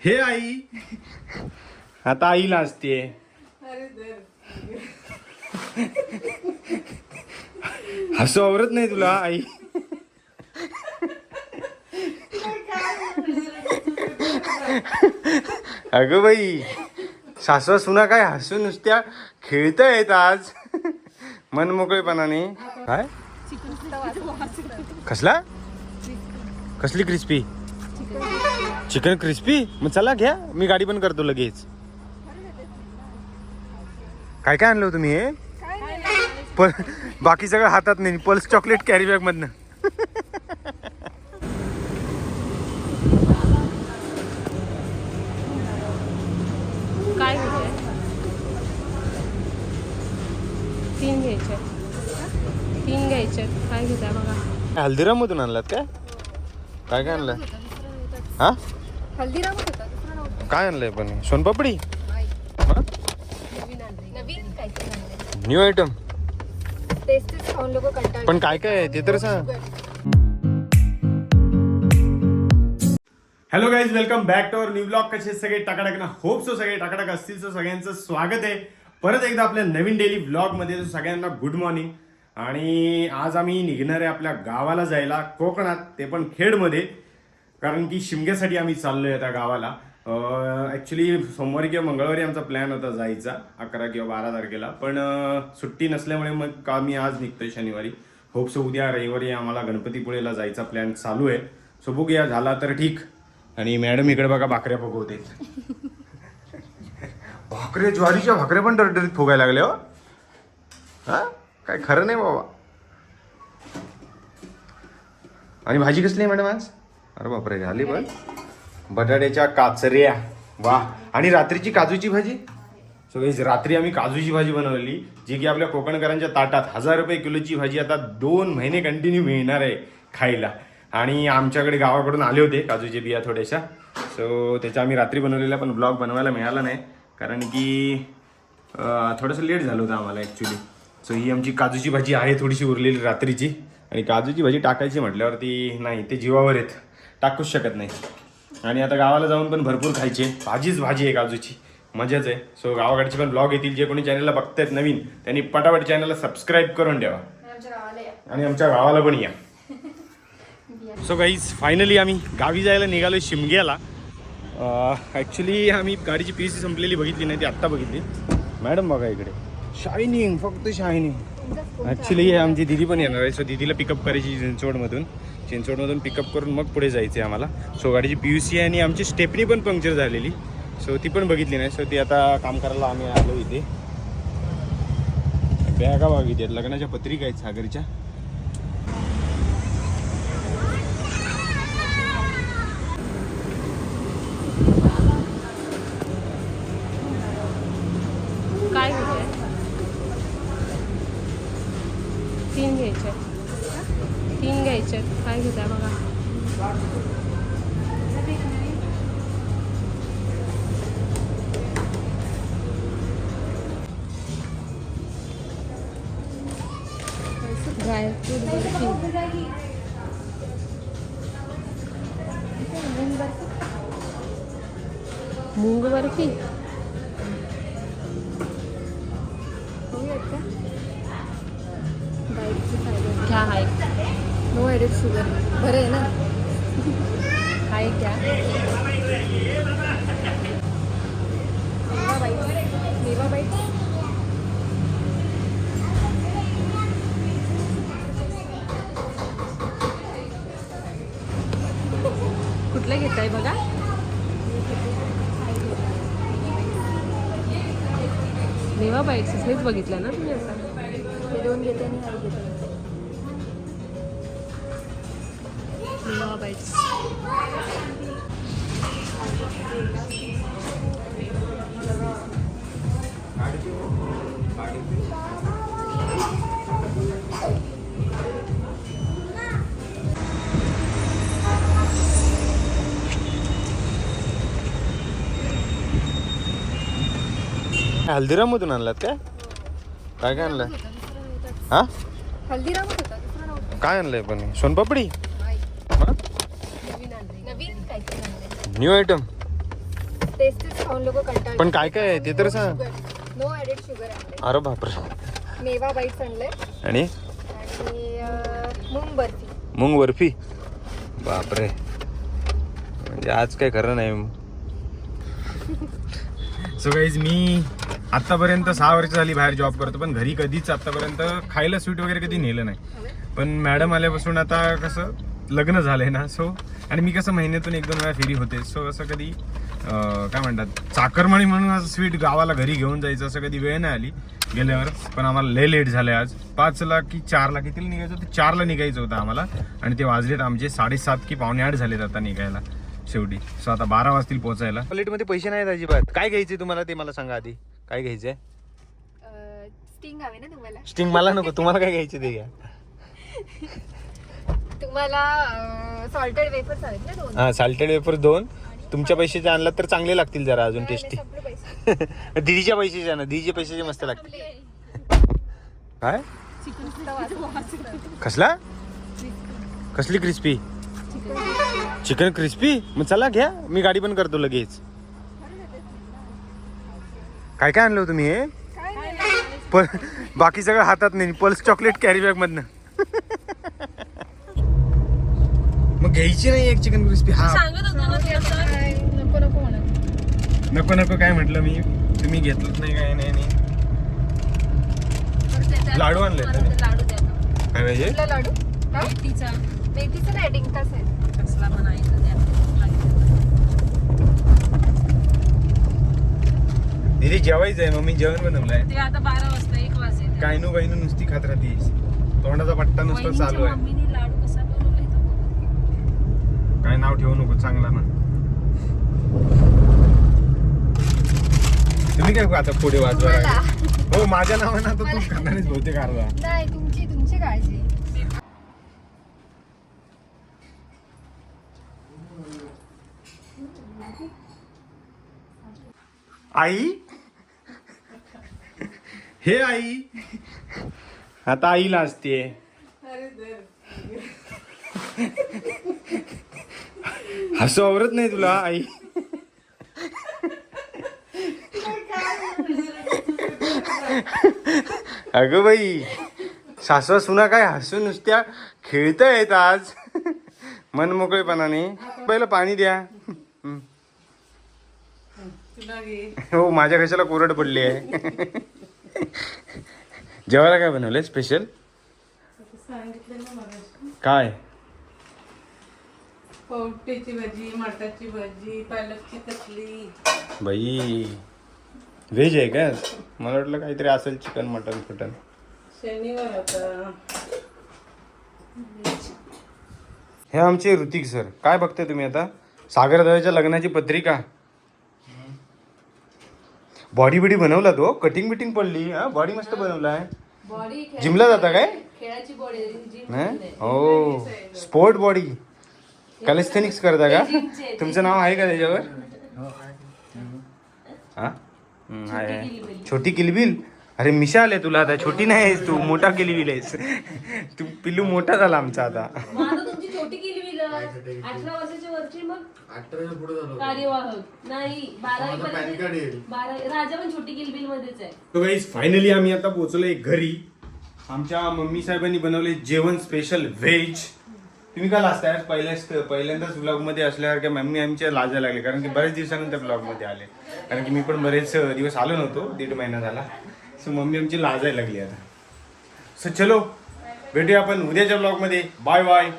हे आई. आता आईला असते हसू आवरत नाही तुला आई? अगं बाई सासवा सुना काय हसू नुसत्या खेळता येत आज. मन मोकळेपणाने. काय? कसला? कसली क्रिस्पी चिकन क्रिस्पी? मग चला घ्या. मी गाडी पण करतो लगेच. काय काय आणलं हो तुम्ही हे? पण बाकी सगळं हातात नाही पल्स चॉकलेट कॅरी बॅग मधनं. काय घ्यायचे तीन घ्यायचे. तीन घ्यायचे. काय बघा. हल्दीराम मधून आणलात काय? काय काय आणलं? हा? हल्दीराम होता दुसरा नव्हता. काय आणलंय पण? सोनपापडी? नवीन काहीतरी आणलंय. न्यू आयटम तेच तेच खाऊन लोक कंटाळ पण काय काय आहे ते तर सांग. Hello guys welcome back to our new blog कसे आहेत सगळे टाकाटाक ना? होप सो सगळे टाकाटाक असतील. सो सगळ्यांचं स्वागत आहे. परत एकदा आपल्या नवीन डेली ब्लॉगमध्ये सगळ्यांना गुड मॉर्निंग आणि आज आम्ही निघणार आहे आपल्या गावाला जायला कोकणात ते पण खेडमध्ये. कारण की शिमग्यासाठी आम्ही चाललो आहे त्या गावाला ॲक्च्युली सोमवारी किंवा मंगळवारी आमचा प्लॅन होता जायचा अकरा किंवा बारा तारखेला. पण सुट्टी नसल्यामुळे मग का मी आज निघतोय शनिवारी. होप उद्या रविवारी आम्हाला गणपतीपुळेला जायचा प्लॅन चालू आहे. सो बघूया झाला तर ठीक. आणि मॅडम इकडे बघा भाकऱ्या फुगवते भाकरे ज्वारीच्या भाकऱ्या पण टरटरीत फुगायला लागल्या हो. हा? काय खरं नाही बाबा. आणि भाजी कसली आहे मॅडम आज? अरे बापरे झाली पण. बटाट्याच्या काचऱ्या. वा. आणि रात्रीची काजूची भाजी? सो guys, रात्री आम्ही काजूची भाजी बनवली जी की आपल्या कोकणकरांच्या ताटात हजार रुपये किलोची भाजी आता दोन महिने कंटिन्यू मिळणार आहे खायला. आणि आमच्याकडे गावाकडून आले होते काजूचे बिया थोड्याशा सो त्याच्या आम्ही रात्री बनवलेला पण ब्लॉग बनवायला मिळाला नाही. कारण की थोडंसं लेट झालं होतं आम्हाला ॲक्च्युली सो ही आमची काजूची भाजी आहे थोडीशी उरलेली रात्रीची. आणि काजूची भाजी टाकायची म्हटल्यावरती नाही ते जीवावर येत टाकूच शकत नाही. आणि आता गावाला जाऊन पण भरपूर खायचे. भाजीच भाजी आहे काजूची मजाच आहे. सो गावाकडचे पण ब्लॉग येतील. जे कोणी चॅनलला बघतायत नवीन त्यांनी पटापट चॅनलला सबस्क्राईब करून ठेवा. आणि आमच्या गावाला पण या. सो गाईज फायनली आम्ही गावी जायला निघालो शिमग्याला. ॲक्च्युली आम्ही गाडीची पी सी संपलेली बघितली नाही ती आत्ता बघितली. मॅडम बघा इकडे. शायनिंग फक्त शायनिंग ॲक्च्युली आमची दिदी पण येणार आहे. सो दिदीला पिकअप करायची चिंचवडमधून. चिंचवडमधून पिकअप करून मग पुढे जायचं आहे आम्हाला. सो गाडीची पी यू सी आहे आणि आमची स्टेपनी पण पंक्चर झालेली. सो ती पण बघितली नाही. सो ती आता काम करायला आम्ही आलो इथे. बॅगा बघितली आहेत लग्नाच्या पत्रिका आहेत सागरच्या. काय तीन घ्यायचे काय घेता बघा ड्रायफ्रूट बर्फी मूंग बर्फी बघूयात का ॲडेड शुगर बरं आहे ना? हाय घ्या मेवा बाईट मेवा बाईट कुठलं घेताय बघा? मेवा बाईट्स हेच बघितलं ना तुम्ही आता? दोन घेते आणि हा घेते. मेवा बाईट्स हल्दीराम मधून आणलात काय? काय काय आणलं हा? हल्दीराम काय आणलंय पण? सोनपापडी? नवीन काहीतरी आणलंय. न्यू आयटम तेच तेच खाऊन लोक कंटाळ पण काय काय आहे? ते तर सांग. नो ऍडेड शुगर अरे बापरे. मेवा बाईट्स आणलंय आणि? आणि अं, मूंग बर्फी मुंग बर्फी बापरे. म्हणजे आज काय खरं नाही. सो गाईज मी आतापर्यंत सहा वर्ष झाली बाहेर जॉब करतो पण घरी कधीच आतापर्यंत खायला स्वीट वगैरे कधी नेलं नाही. पण मॅडम आल्यापासून आता कसं लग्न झालंय ना सो आणि मी कसं महिन्यातून एक दोन वेळा फेरी होते. सो असं कधी अं, काय म्हणतात चाकरमाणी म्हणून असं स्वीट गावाला घरी घेऊन जायचं असं कधी वेळ नाही आली गेल्यावर. पण आम्हाला लय लेट झालंय आज. पाचला की चारला कितीला निघायचं होतं? चारला निघायचं होतं आम्हाला. आणि ते वाजलेत आमचे साडेसात की पावणे आठ झालेत आता निघायला शेवटी. सो आता बारा वाजतील पोहोचायला प्लेटमध्ये पैसे नाहीत अजिबात. काय घ्यायचे तुम्हाला ते मला सांगा आधी. काय घ्यायचंय? स्टिंग हवे ना तुम्हाला. स्टिंग मला नको. तुम्हाला काय घ्यायचे ते घ्या. तुम्हाला सॉल्टेड वेफर्स हवेत ना दोन. हा साल्टेड वेफर दोन. तुमच्या पैशाचे आणला तर चांगले लागतील जरा अजून टेस्टी संपले पैसे. दीदीच्या पैशाचे ना दीदीच्या पैशाचे मस्त लागतील. काय? कसला? कसली क्रिस्पी चिकन. क्रिस्पी मग चला घ्या मी गाडी पण करतो लगेच. काय काय आणलं हो तुम्ही हे? पण बाकी सगळं हातात नाही पल्स चॉकलेट कॅरी बॅग मधनं. मग घ्यायची नाही एक चिकन क्रिस्पी हा. सांगत होतो ना तुला तर. काय, नको नको म्हणत नको नको काय म्हटलं मी? तुम्ही घेतलंच नाही काय नाही नाही. लाडू आणले मला ते लाडू द्या ना. काय पाहिजे? कुठला लाडू? काय मेथीचा. मेथीचं नाही डिंकाच आहे. कसला बनायचा द्या दीदी जेवायचं आहे मम्मी जेवण बनवलंय. ते आता बारा वाजता एक वाजेल काय नु बाईनू नुसती खात राहतीस. तोंडाचा पट्टा नुसता वहिनीच्या चालू आहे. मम्मीने लाडू कसा बनवलाय तो बघ. काय नाव ठेवू नको चांगला ना. तुम्ही काय आता पुढे वाजवा. हो माझ्या नावानं आता तू खाणारच बहुतेक अर्धा. नाही तुमची तुमची काळजी. आई? हे आई? आता आईला असते हसू आवरत नाही तुला आई. अगं बाई सासवा सुना काय हसून नुसत्या खेळता येत आज. मन मोकळेपणाने. पहिलं पाणी द्या. हो माझ्या कशाला कोरड पडली आहे. जेवायला काय बनवलंय? स्पेशल काय? पवट्याची भाजी माटाची भाजी पालकची कचली बाई व्हेज आहे का? मला वाटलं काहीतरी असेल चिकन मटन फटन. शनिवार होता हे आमचे ऋतिक सर. काय बघताय तुम्ही आता? सागर दादाच्या लग्नाची पत्रिका. बॉडी बिडी बनवला तो कटिंग बिटिंग पडली. हा बॉडी मस्त बनवलाय. बॉडी जिमला जाता काय? खेळाची बॉडी हो? स्पोर्ट बॉडी कॅलिस्थेनिक्स करता का? तुमचं नाव आहे का त्याच्यावर? हा हम्म, आहे, आहे. छोटी किलबिल अरे मिशा आले तुला आता. छोटी नाही आहेस तू. मोठा किलबिल आहेस. तू पिल्लू मोठा झाला आमचा आता. आहे. फायनली आम्ही आता पोहोचलोय घरी. आमच्या मम्मी साहेबांनी बनवले जेवण स्पेशल व्हेज तुम्ही काल असताय पहिल्याच पहिल्यांदाच ब्लॉगमध्ये असल्यासारख्या मम्मी आमच्या लाजा लागले कारण की बरेच दिवसानंतर ब्लॉगमध्ये आले. कारण की मी पण बरेच दिवस आलो नव्हतो दीड महिना झाला. सो मम्मी आमची लाजायला लागली आता. सो चलो भेटूया आपण उद्याच्या ब्लॉगमध्ये बाय बाय